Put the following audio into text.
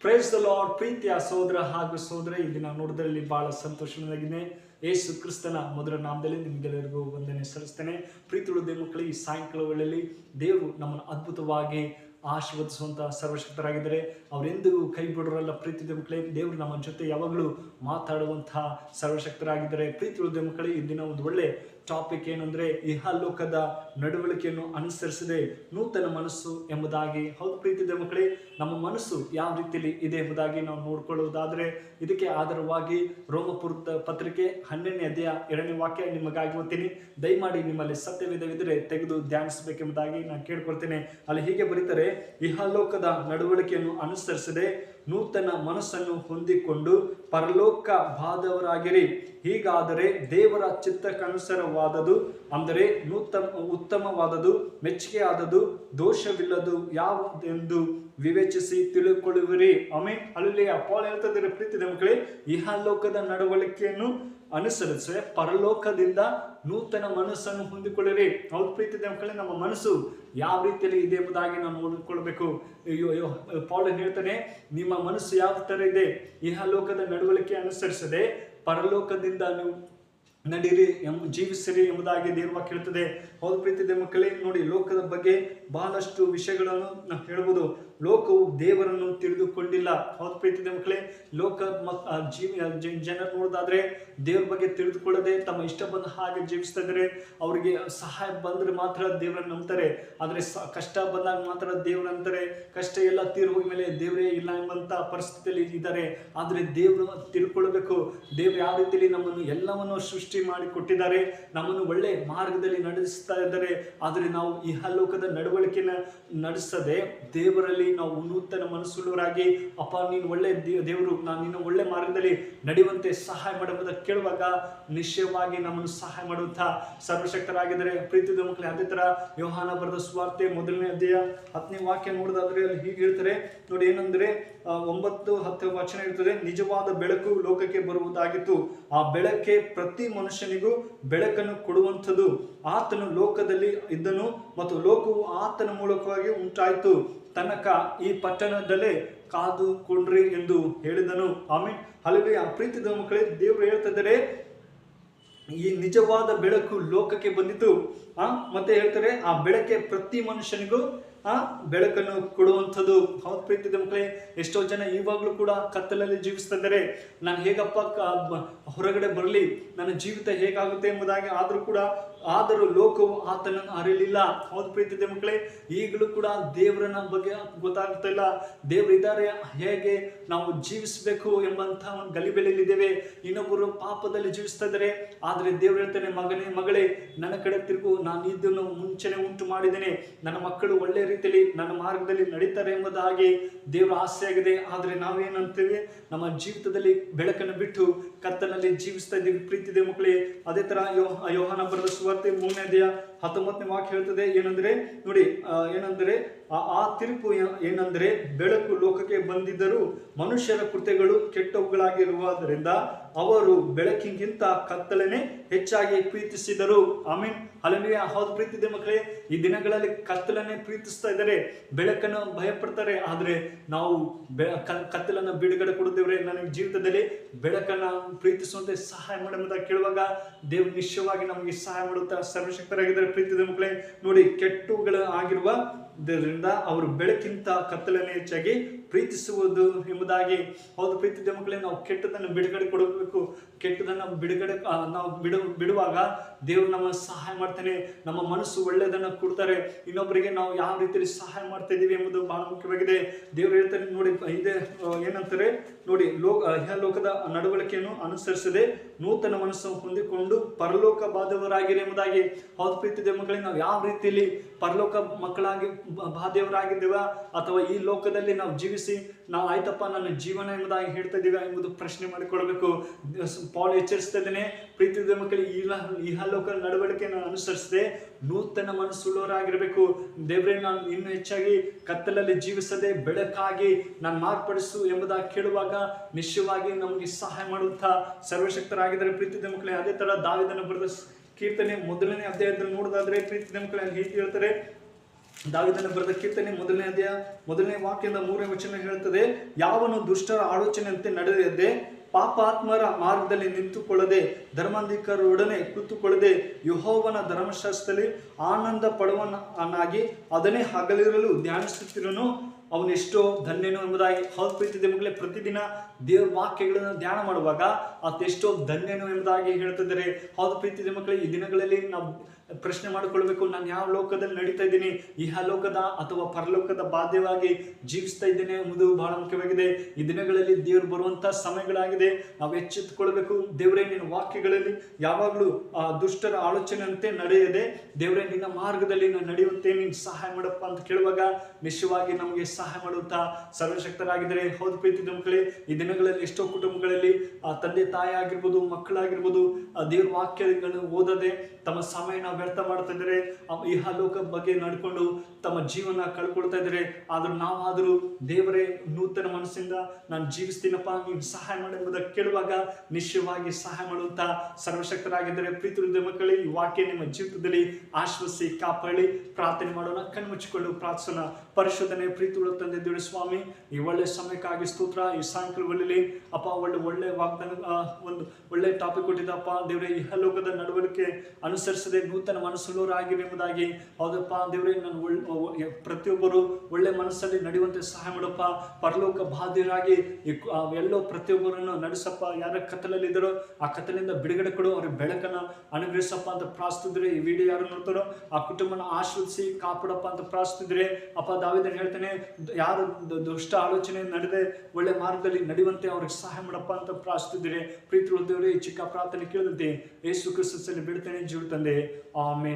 Price lord ಪ್ರೀತಿಯ ಸಹೋದರ ಹಾಗೂ ಸೋದರ ಈ ದಿನ ನೋಡಿದ್ರಲ್ಲಿ ಬಹಳ ಸಂತೋಷವಾಗಿದೆ ಯೇಸು ಕ್ರಿಸ್ತನ ಮೊದಲ ನಾಮದಲ್ಲಿ ನಿಮಗೆಲ್ಲರಿಗೂ ವಂದನೆ ಸಲ್ಲಿಸ್ತೇನೆ. ಪ್ರೀತಿ ಉಳಿದ ಈ ಸಾಯಂಕಾಲ ದೇವರು ನಮ್ಮನ್ನು ಅದ್ಭುತವಾಗಿ ಆಶೀರ್ವದಿಸುವಂತ ಸರ್ವಶಕ್ತರಾಗಿದ್ದಾರೆ. ಅವರೆಂದಿಗೂ ಕೈ ಬಿಡೋರಲ್ಲ ಪ್ರೀತಿ ಮಕ್ಕಳೇ, ದೇವರು ನಮ್ಮ ಜೊತೆ ಯಾವಾಗಲೂ ಮಾತಾಡುವಂತಹ ಸರ್ವಶಕ್ತರಾಗಿದ್ದಾರೆ. ಪ್ರೀತಿ ಉಳಿದ ಈ ದಿನ ಒಂದು ಒಳ್ಳೆ ಟಾಪಿಕ್ ಏನಂದ್ರೆ ಇಹಲೋಕದ ನಡವಳಿಕೆಯನ್ನು ಅನುಸರಿಸದೆ ನೂತನ ಮನಸ್ಸು ಎಂಬುದಾಗಿ. ಹೌದು ಪ್ರೀತಿದ ಮಕ್ಕಳೇ ನಮ್ಮ ಮನಸ್ಸು ಯಾವ ರೀತಿಯಲ್ಲಿ ಇದೆ ಎಂಬುದಾಗಿ ನಾವು ನೋಡಿಕೊಳ್ಳುವುದಾದರೆ, ಇದಕ್ಕೆ ಆಧಾರವಾಗಿ ರೋಮಪುರದ ಪತ್ರಿಕೆ ಹನ್ನೆರಡನೇ ಅಧ್ಯಾಯ ಎರಡನೇ ವಾಕ್ಯ ನಿಮಗಾಗಿ ಓದ್ತೀನಿ. ದಯಮಾಡಿ ನಿಮ್ಮಲ್ಲಿ ಸತ್ಯವಿದವಿದ್ರೆ ತೆಗೆದು ಧ್ಯಾನಿಸಬೇಕೆಂಬುದಾಗಿ ನಾನು ಕೇಳ್ಕೊಳ್ತೇನೆ. ಅಲ್ಲಿ ಹೀಗೆ ಬರೀತಾರೆ ಇಹಲೋಕದ ನಡವಳಿಕೆಯನ್ನು ಅನುಸರಿಸದೆ ನೂತನ ಮನಸ್ಸನ್ನು ಹೊಂದಿಕೊಂಡು ಪರಲೋಕ ಬಾಧವರಾಗಿರಿ. ಹೀಗಾದರೆ ದೇವರ ಚಿತ್ತಕ್ಕನುಸಾರವಾದದು ಅಂದರೆ ನೂತನ ಉತ್ತಮವಾದದು ಮೆಚ್ಚುಗೆಯಾದದು ದೋಷವಿಲ್ಲದು ಯಾವುದೆಂದು ವಿವೇಚಿಸಿ ತಿಳಿದುಕೊಳ್ಳುವಿರಿ ಆಮೇಲೆ ಅಲ್ಲಿ ಪಾಲ್ ಹೇಳ್ತಿದ್ದಾರೆ ಪ್ರೀತಿ ಮಕ್ಕಳೇ? ಇಹಲೋಕದ ನಡವಳಿಕೆಯನ್ನು ಅನುಸರಿಸಿ ಪರಲೋಕದಿಂದ ನೂತನ ಮನಸ್ಸನ್ನು ಹೊಂದಿಕೊಳ್ಳಿರಿ. ಹೌದು ಪ್ರೀತಿದ ಮಕ್ಕಳೇ ನಮ್ಮ ಮನಸ್ಸು ಯಾವ ರೀತಿಯಲ್ಲಿ ಇದೆ ಎಂಬುದಾಗಿ ನಾವು ನೋಡಿಕೊಳ್ಬೇಕು ಪಾಲ್ ಹೇಳ್ತಾನೆ, ನಿಮ್ಮ ಮನಸ್ಸು ಯಾವ ತರ ಇದೆ? ಇಹಲೋಕದ ನಡವಳಿಕೆ ಅನುಸರಿಸದೆ ಪರಲೋಕದಿಂದ ನೀವು ನಡೀರಿ ಎಂಬ ಜೀವಿಸಿರಿ ಎಂಬುದಾಗಿ ದೇವ ಕೇಳ್ತದೆ. ಹೌದು ಪ್ರೀತಿದೆ ಮಕ್ಕಳೇ, ನೋಡಿ ಲೋಕದ ಬಗ್ಗೆ ಬಹಳಷ್ಟು ವಿಷಯಗಳನ್ನು ನಾವು ಹೇಳ್ಬೋದು. ಲೋಕವು ದೇವರನ್ನು ತಿಳಿದುಕೊಂಡಿಲ್ಲ. ಹೌದು ಪ್ರೀತಿದೆ ಮಕ್ಕಳೇ, ಲೋಕ ಜೀವಿ ಆ ಜನರು ನೋಡೋದಾದ್ರೆ ದೇವ್ರ ಬಗ್ಗೆ ತಿಳಿದುಕೊಳ್ಳದೆ ತಮ್ಮ ಇಷ್ಟ ಬಂದ ಹಾಗೆ ಜೀವಿಸ್ತಾ ಇದ್ದಾರೆ. ಅವರಿಗೆ ಸಹಾಯ ಬಂದರೆ ಮಾತ್ರ ದೇವರನ್ನು ನಂಬ್ತಾರೆ. ಆದರೆ ಕಷ್ಟ ಬಂದಾಗ ಮಾತ್ರ ದೇವ್ರ ಅಂತಾರೆ ಕಷ್ಟ ಎಲ್ಲ ತೀರ್ ಮೇಲೆ ದೇವರೇ ಇಲ್ಲ ಎಂಬಂತ ಪರಿಸ್ಥಿತಿಯಲ್ಲಿ ಇದ್ದಾರೆ. ಆದರೆ ದೇವರು ತಿಳ್ಕೊಳ್ಬೇಕು ದೇವ್ರು ಯಾವ ರೀತಿಯಲ್ಲಿ ನಮ್ಮನ್ನು ಎಲ್ಲವನ್ನು ಸೃಷ್ಟಿ ಮಾಡಿ ಕೊಟ್ಟಿದ್ದಾರೆ. ನಮ್ಮನ್ನು ಒಳ್ಳೆ ಮಾರ್ಗದಲ್ಲಿ ನಡೆಸ್ತಾ ಇದ್ದಾರೆ. ಆದರೆ ನಾವು ಇಹಲೋಕದ ನಡವಳಿಕೆನ ನಡೆಸದೆ ದೇವರಲ್ಲಿ ನಾವು ನೂತನ ಮನಸ್ಸುಳ್ಳವರಾಗಿ, ಅಪ್ಪ, ನೀನು ಒಳ್ಳೆ ದೇವರು, ನಾನು ನಿನ್ನ ಒಳ್ಳೆ ಮಾರ್ಗದಲ್ಲಿ ನಡೆಯುವಂತೆ ಸಹಾಯ ಮಾಡುವುದಕ್ಕೆ ಕೇಳುವಾಗ ನಿಶ್ಚಯವಾಗಿ ನಮ್ಮನ್ನು ಸಹಾಯ ಮಾಡುವಂತಹ ಸರ್ವಶಕ್ತರಾಗಿದ್ದಾರೆ. ಪ್ರೀತಿದ ಮಕ್ಕಳೇ, ಅದೇ ತರ ಯೋಹಾನ ಬರೆದ ಸ್ವಾರ್ಥೆ ಮೊದಲನೇ ಅಧ್ಯಾಯ ಹತ್ತನೇ ವಾಕ್ಯ ನೋಡೋದಾದ್ರೆ ಅಲ್ಲಿ ಹೀಗೆ ಹೇಳ್ತಾರೆ. ನೋಡಿ, ಏನಂದ್ರೆ ಒಂಬತ್ತು ಹತ್ತು ವಚನ ಇರ್ತದೆ ನಿಜವಾದ ಬೆಳಕು ಲೋಕಕ್ಕೆ ಬರುವುದಾಗಿತ್ತು. ಆ ಬೆಳಕೆ ಪ್ರತಿ ಮನುಷ್ಯನಿಗೂ ಬೆಳಕನ್ನು ಕೊಡುವಂಥದ್ದು. ಆತನು ಲೋಕದಲ್ಲಿ ಇದ್ದನು ಮತ್ತು ಲೋಕವು ಆತನ ಮೂಲಕವಾಗಿ ಉಂಟಾಯಿತು. ತನಕ ಈ ಪಟ್ಟಣದಲ್ಲೇ ಕಾದುಕೊಂಡ್ರಿ ಎಂದು ಹೇಳಿದನು. ಆಮೇಲೆ ಹಲವೇ ಆ ಪ್ರೀತಿದ ಮಕ್ಕಳೇ, ದೇವರು ಹೇಳ್ತಿದ್ದಾರೆ ಈ ನಿಜವಾದ ಬೆಳಕು ಲೋಕಕ್ಕೆ ಬಂದಿತು. ಆ, ಮತ್ತೆ ಹೇಳ್ತಾರೆ, ಆ ಬೆಳಕೆ ಪ್ರತಿ ಮನುಷ್ಯನಿಗೂ ಆ ಬೆಳಕನ್ನು ಕೊಡುವಂಥದ್ದು ಹೌದು ಪ್ರೀತಿದ ಮಕ್ಕಳೇ, ಎಷ್ಟೋ ಜನ ಇವಾಗಲೂ ಕೂಡ ಕತ್ತಲಲ್ಲಿ ಜೀವಿಸ್ತಾ ಇದ್ದಾರೆ ನಾನು ಹೇಗಪ್ಪ ಹೊರಗಡೆ ಬರಲಿ, ನನ್ನ ಜೀವಿತ ಹೇಗಾಗುತ್ತೆ ಎಂಬುದಾಗಿ ಆದರೂ ಕೂಡ ಆದರೂ ಲೋಕವು ಆತನನ್ನು ಅರಿಲಿಲ್ಲ ಹೌದು ಪ್ರೀತಿ ಮಕ್ಕಳೇ, ಈಗಲೂ ಕೂಡ ದೇವರನ್ನ ಬಗ್ಗೆ ಗೊತ್ತಾಗ್ತಾ ಇಲ್ಲ. ದೇವರು ಇದ್ದಾರೆ, ಹೇಗೆ ನಾವು ಜೀವಿಸಬೇಕು ಎಂಬಂತಹ ಒಂದು ಗಲಿಬೆಲೆಯಲ್ಲಿದ್ದೇವೆ. ಇನ್ನೊಬ್ಬರು ಪಾಪದಲ್ಲಿ ಜೀವಿಸ್ತಾ ಇದ್ದಾರೆ. ಆದ್ರೆ ದೇವರು ಹೇಳ್ತಾನೆ, ಮಗನೇ, ಮಗಳೇ, ನನ್ನ ಕಡೆ ತಿರುಗು, ನಾನು ಇದನ್ನು ಮುಂಚೆನೆ ಉಂಟು ಮಾಡಿದ್ದೇನೆ. ನನ್ನ ಮಕ್ಕಳು ಒಳ್ಳೆ ರೀತಿಯಲ್ಲಿ ನನ್ನ ಮಾರ್ಗದಲ್ಲಿ ನಡೀತಾರೆ ಎಂಬುದಾಗಿ ದೇವರ ಆಸೆ ಆಗಿದೆ ಆದ್ರೆ ನಾವೇನಂತೇವೆ ನಮ್ಮ ಜೀವಿತದಲ್ಲಿ ಬೆಳಕನ್ನು ಬಿಟ್ಟು ಕತ್ತನಲ್ಲಿ ಜೀವಿಸ್ತಾ ಇದ್ದೀವಿ. ಪ್ರೀತಿ ಪ್ರೀತಿದೆ ಮಕ್ಕಳೇ, ಅದೇ ತರ ಯೋಹಾನ ಬರೆದ ಸುವಾರ್ತೆ ಮೂರನೇ ದೇಹ ಹತ್ತೊಂಬತ್ತನೇ ವಾಕ್ಯ ಹೇಳ್ತದೆ. ಏನಂದ್ರೆ, ನೋಡಿ ಏನಂದ್ರೆ ಆ- ತೀರ್ಪು ಏನಂದರೆ ಬೆಳಕು ಲೋಕಕ್ಕೆ ಬಂದಿದ್ದರೂ ಮನುಷ್ಯರ ಕೃತ್ಯಗಳು ಕೆಟ್ಟವುಗಳಾಗಿರುವುದರಿಂದ ಅವರು ಬೆಳಕಿಗಿಂತ ಕತ್ತಲನೆ ಹೆಚ್ಚಾಗಿ ಪ್ರೀತಿಸಿದರು. ಆಮೀನ್. ಅಲ್ಲಿಯ ಹೌದು ಪ್ರೀತಿದೆ ಮಕ್ಕಳೇ. ಈ ದಿನಗಳಲ್ಲಿ ಕತ್ತಲನ್ನೇ ಪ್ರೀತಿಸ್ತಾ ಇದ್ದಾರೆ. ಬೆಳಕನ್ನು ಭಯಪಡ್ತಾರೆ. ಆದರೆ ನಾವು ಬೆ- ಕತ್ತಲನ್ನು ಬಿಡುಗಡೆ ಕೊಡುತ್ತೇವ್ರೆ ನನಗೆ ಜೀವಿತದಲ್ಲಿ. ಬೆಳಕನ್ನ ಪ್ರೀತಿಸುವಂತೆ ಸಹಾಯ ಮಾಡುವಂತ ಕೇಳುವಾಗ ದೇವ್ ನಿಶ್ಚಯವಾಗಿ ನಮಗೆ ಸಹಾಯ ಮಾಡುತ್ತಾ ಸರ್ವಶಕ್ತರಾಗಿದ್ದಾರೆ ಪ್ರೀತಿದ ಮಕ್ಕಳೇ. ನೋಡಿ ಕೆಟ್ಟುಗಳ ಆಗಿರುವ ಇದರಿಂದ ಅವರು ಬೆಳಕಿಂತ ಕತ್ತಲನೇ ಹೆಚ್ಚಾಗಿ ಪ್ರೀತಿಸುವುದು ಎಂಬುದಾಗಿ. ಹೌದು ಪ್ರೀತಿ ಮಕ್ಕಳೇ, ನಾವು ಕೆಟ್ಟದನ್ನು ಬಿಡುಗಡೆ ಕೊಡಬೇಕು. ಕೆಟ್ಟದನ್ನು ಬಿಡುಗಡೆ ನಾವು ಬಿಡು, ಬಿಡುವಾಗ ದೇವರು ನಮ್ಮ ಸಹಾಯ ಮಾಡ್ತಾನೆ. ನಮ್ಮ ಮನಸ್ಸು ಒಳ್ಳೆಯದನ್ನು ಕೊಡ್ತಾರೆ. ಇನ್ನೊಬ್ಬರಿಗೆ ನಾವು ಯಾವ ರೀತಿಯಲ್ಲಿ ಸಹಾಯ ಮಾಡ್ತಾ ಇದ್ದೀವಿ ಎಂಬುದು ಬಹಳ ಮುಖ್ಯವಾಗಿದೆ. ದೇವರು ಹೇಳ್ತಾರೆ ನೋಡಿ ಇದೆ ಏನಂತಾರೆ? ನೋಡಿ ಲೋ ಲೋಕದ ನಡವಳಿಕೆಯನ್ನು ಅನುಸರಿಸದೆ ನೂತನ ಮನಸ್ಸನ್ನು ಹೊಂದಿಕೊಂಡು ಪರಲೋಕ ಬಾಧವರಾಗಿರಿ ಎಂಬುದಾಗಿ. ಹೌದು ಪ್ರೀತಿ ಮಕ್ಕಳಿಗೆ ನಾವು ಯಾವ ರೀತಿಯಲ್ಲಿ ಪರಲೋಕ ಮಕ್ಕಳಾಗಿ, ಬ- ಬಾಧ್ಯವರಾಗಿದ್ದೇವ ಅಥವಾ ಈ ಲೋಕದಲ್ಲಿ ನಾವು ಜೀವಿಸಿ ನಾವು ಆಯ್ತಪ್ಪ, ನನ್ನ ಜೀವನ ಎಂಬುದಾಗಿ ಹೇಳ್ತಾ ಇದ್ದೀವಿ ಎಂಬುದು ಪ್ರಶ್ನೆ ಮಾಡಿಕೊಳ್ಬೇಕು ಪಾಲ್ ಎಚ್ಚರಿಸ್ತಾ ಇದ್ದೇನೆ. ಪ್ರೀತಿ ಮಕ್ಕಳಿಗೆ ಈ ಇಹಲೋಕ ನಡವಳಿಕೆಯನ್ನು ಅನುಸರಿಸದೆ. ನೂತನ ಮನಸ್ಸುಳ್ಳವರಾಗಿರ್ಬೇಕು. ದೇವರೇ, ನಾನು ಇನ್ನೂ ಹೆಚ್ಚಾಗಿ ಕತ್ತಲಲ್ಲಿ ಜೀವಿಸದೆ ಬೆಳಕಾಗಿ ನಾನು ಮಾರ್ಪಡಿಸು ಎಂಬುದಾಗಿ ಕೇಳುವಾಗ ನಿಶ್ಚಯವಾಗಿ ನಮಗೆ ಸಹಾಯ ಮಾಡುವಂತಹ ಸರ್ವಶಕ್ತರಾಗಿದ್ದಾರೆ ಪ್ರೀತಿ ಮಕ್ಕಳೇ ಅದೇ ತರ ದಾವಿದನ್ನು ಬರೆದ ಕೀರ್ತನೆ ಮೊದಲನೇ ಅಧ್ಯಾಯದಲ್ಲಿ ನೋಡೋದಾದ್ರೆ ಪ್ರೀತಿ ಮಕ್ಕಳೇ ಅಲ್ಲಿ ಹೀಗೆ ಹೇಳ್ತಾರೆ. ದಾವಿದನ ಬರೆದ ಕೀರ್ತನೆ ಮೊದಲನೇ ಅಧ್ಯಾಯ ಮೊದಲನೇ ವಾಕ್ಯದ ಮೂರನೇ ವಚನ ಹೇಳುತ್ತದೆ ಯಾವನು ದುಷ್ಟರ ಆಲೋಚನೆಯಂತೆ ನಡೆಯದೆ, ಪಾಪಾತ್ಮರ ಮಾರ್ಗದಲ್ಲಿ ನಿಂತುಕೊಳ್ಳದೆ ಧರ್ಮಾಂಧಿಕರೊಡನೆ ಕೂತುಕೊಳ್ಳದೆ ಯಹೋವನ ಧರ್ಮಶಾಸ್ತ್ರದಲ್ಲಿ ಆನಂದ ಪಡುವನಾಗಿ ಅದನ್ನೇ ಹಗಲಿರಲು ಧ್ಯಾನಿಸುತ್ತಿರುವನು ಅವನೆಷ್ಟೋ ಧನ್ಯನು ಎಂಬುದಾಗಿ ಹೌದು ಪ್ರೀತಿ ಮಕ್ಕಳೇ ಪ್ರತಿದಿನ ದೇವ್ರ ವಾಕ್ಯಗಳನ್ನು ಧ್ಯಾನ ಮಾಡುವಾಗ ಅದೆಷ್ಟೋ ಧನ್ಯನು ಎಂಬುದಾಗಿ ಹೇಳ್ತಿದ್ದಾರೆ. ಹೌದು ಪ್ರೀತಿ ಮಕ್ಕಳೇ ಈ ದಿನಗಳಲ್ಲಿ ನಾವು ಪ್ರಶ್ನೆ ಮಾಡಿಕೊಳ್ಬೇಕು, ನಾನು ಯಾವ ಲೋಕದಲ್ಲಿ ನಡೀತಾ ಇದ್ದೀನಿ, ಇಹ ಲೋಕದ ಅಥವಾ ಪರಲೋಕದ ಬಾಧ್ಯವಾಗಿ ಜೀವಿಸ್ತಾ ಇದ್ದೇನೆ ಎಂಬುದು ಬಹಳ ಮುಖ್ಯವಾಗಿದೆ. ಈ ದಿನಗಳಲ್ಲಿ ದೇವರು ಬರುವಂತಹ ಸಮಯಗಳಾಗಿದೆ, ನಾವು ಎಚ್ಚೆತ್ತುಕೊಳ್ಬೇಕು. ದೇವರೇ, ನಿನ್ನ ವಾಕ್ಯಗಳಲ್ಲಿ ಯಾವಾಗಲೂ, ಆ, ದುಷ್ಟರ ಆಲೋಚನೆಯಂತೆ ನಡೆಯದೆ, ದೇವರೇ, ನಿನ್ನ ಮಾರ್ಗದಲ್ಲಿ ನಾನು ನಡೆಯುವಂತೆ ನೀನು ಸಹಾಯ ಮಾಡಪ್ಪ ಅಂತ ಕೇಳುವಾಗ ನಿಶ್ಚಯವಾಗಿ ನಮಗೆ ಸಹಾಯ ಮಾಡುವಂತ ಸರ್ವಶಕ್ತರಾಗಿದ್ದಾರೆ. ಹೌದು ಪ್ರೀತಿ ಮಕ್ಕಳೇ ಈ ದಿನಗಳಲ್ಲಿ ಎಷ್ಟೋ ಕುಟುಂಬಗಳಲ್ಲಿ ತಂದೆ ತಾಯಿ ಆಗಿರ್ಬೋದು, ಮಕ್ಕಳಾಗಿರ್ಬೋದು ದೇವ್ರ ವಾಕ್ಯಗಳನ್ನು ಓದದೆ ತಮ್ಮ ಸಮಯನ ವ್ಯರ್ಥ ಮಾಡ್ತಾ ಇದ್ದಾರೆ. ಇಹ ಲೋಕ ಬಗ್ಗೆ ನಡ್ಕೊಂಡು ತಮ್ಮ ಜೀವನ ಕಳ್ಕೊಳ್ತಾ ಇದ್ದಾರೆ. ಆದ್ರೂ ನಾವಾದರೂ ದೇವರೇ, ನೂತನ ಮನಸ್ಸಿಂದ ನಾನು ಜೀವಿಸ್ತೀನಪ್ಪ, ನೀನು ಸಹಾಯ ಮಾಡಿ ಎಂಬುದನ್ನು ಕೇಳುವಾಗ ನಿಶ್ಚಯವಾಗಿ ಸಹಾಯ ಮಾಡುವಂತ ಸರ್ವಶಕ್ತರಾಗಿದ್ದಾರೆ. ಪ್ರೀತಿ ಮಕ್ಕಳೇ, ಈ ವಾಕ್ಯ ನಿಮ್ಮ ಜೀವಿತದಲ್ಲಿ ಆಶ್ವಸಿ ಕಾಪಾಡಿ ಪ್ರಾರ್ಥನೆ ಮಾಡೋಣ, ಕಣ್ಮುಚ್ಚಿಕೊಂಡು ಪ್ರಾರ್ಥಿಸೋಣ. ಪರಿಶೋಧನೆ ಪ್ರೀತಿ ತಂದೆ ದೇವರ ಸ್ವಾಮಿ. ಈ ಒಳ್ಳೆ ಸಮಯಕ್ಕಾಗಿ ಸ್ತೋತ್ರ, ಈ ಸಾಯಂಕಾಲ ಅಪ್ಪ, ಒಳ್ಳೆ ಒಳ್ಳೆ ವಾಗ್ದಾನ ಒಂದು ಒಳ್ಳೆ ಟಾಪಿಕ್ ಕೊಟ್ಟಿದ್ದಪ್ಪ. ದೇವರೇ ಇಹಲೋಕದ ನಡವಳಿಕೆ ಅನುಸರಿಸದೆ ನೂತನ ಮನಸ್ಸುಳ್ಳೋರಾಗಿ ಎಂಬುದಾಗಿ ಹೌದಪ್ಪ, ದೇವರೇ ನಾನು ಒಳ್ಳೆ ಪ್ರತಿಯೊಬ್ಬರು ಒಳ್ಳೆ ಮನಸ್ಸಲ್ಲಿ ನಡೆಯುವಂತೆ ಸಹಾಯ ಮಾಡಪ್ಪ. ಪರಲೋಕ ಬಾಧ್ಯರಾಗಿ ಎಲ್ಲೋ ಪ್ರತಿಯೊಬ್ಬರನ್ನು ನಡೆಸಪ್ಪ. ಯಾರ ಕತ್ತಲಲ್ಲಿ ಇದ್ದಾರೋ ಆ ಕತ್ತಲಿಂದ ಬಿಡುಗಡೆ ಕೊಡು, ಅವ್ರಿಗೆ ಬೆಳಕನ್ನ ಅನುಗ್ರಹಿಸಪ್ಪ ಅಂತ ಪ್ರಾರ್ಥಿಸಿದ್ರೆ ಈ ವಿಡಿಯೋ ಯಾರು ನೋಡ್ತಾರೋ ಆ ಕುಟುಂಬನ ಆಶ್ರಿಸಿ ಕಾಪಾಡಪ್ಪ ಅಂತ ಪ್ರಾರ್ಥಿಸಿದ್ರೆ, ಅಪ್ಪ ದಾವಿದ್ರೆ ಹೇಳ್ತಾನೆ ಯಾರು ದುಷ್ಟ ಆಲೋಚನೆ ನಡೆದೇ ಒಳ್ಳೆ ಮಾರ್ಗದಲ್ಲಿ ನಡೆಯುವಂತೆ ಅವ್ರಿಗೆ ಸಹಾಯ ಮಾಡಪ್ಪ ಅಂತ ಪ್ರಾರ್ಥಿಸಿದರೆ ಪ್ರೀತಿ ಉಳಿದವರೇ ಚಿಕ್ಕ ಪ್ರಾರ್ಥನೆ ಕೇಳಿದಂತೆ ಯೇಸು ಕ್ರಿಸ್ತಲ್ಲಿ ಬಿಡ್ತೇನೆ ಜೀವ ತಂದೆ ಆಮೇಲೆ